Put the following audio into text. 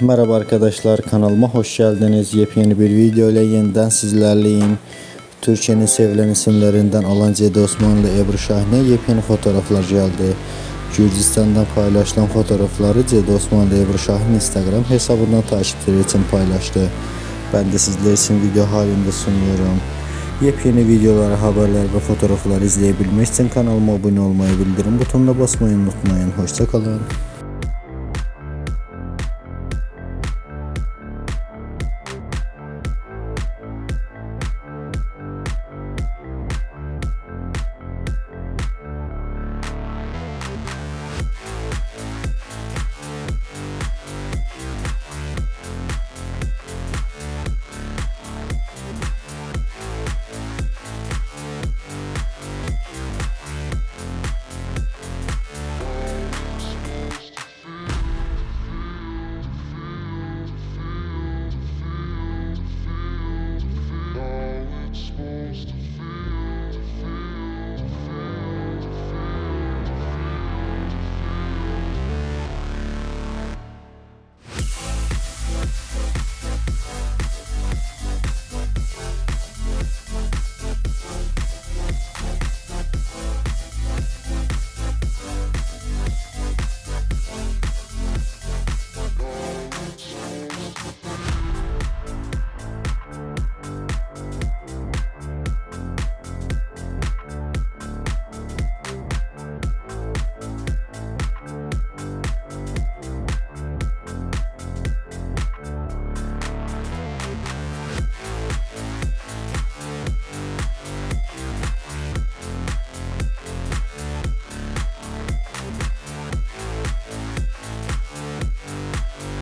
Merhaba arkadaşlar kanalıma hoş geldiniz. Yepyeni bir video ile yeniden sizlerleyim. Türkiye'nin sevilen isimlerinden Alan Cedi Osmanlı Ebru Şahine yepyeni fotoğraflar geldi. Gürcistan'dan paylaşılan fotoğrafları Cedi Osmanlı Ebru Şahin Instagram hesabından takipçileri için paylaştı. Ben de sizler için video halinde sunuyorum. Yepyeni videoları, haberler ve fotoğraflar izleyebilmek için kanalıma abone olmayı, bildirim butonuna basmayı unutmayın. Hoşçakalın.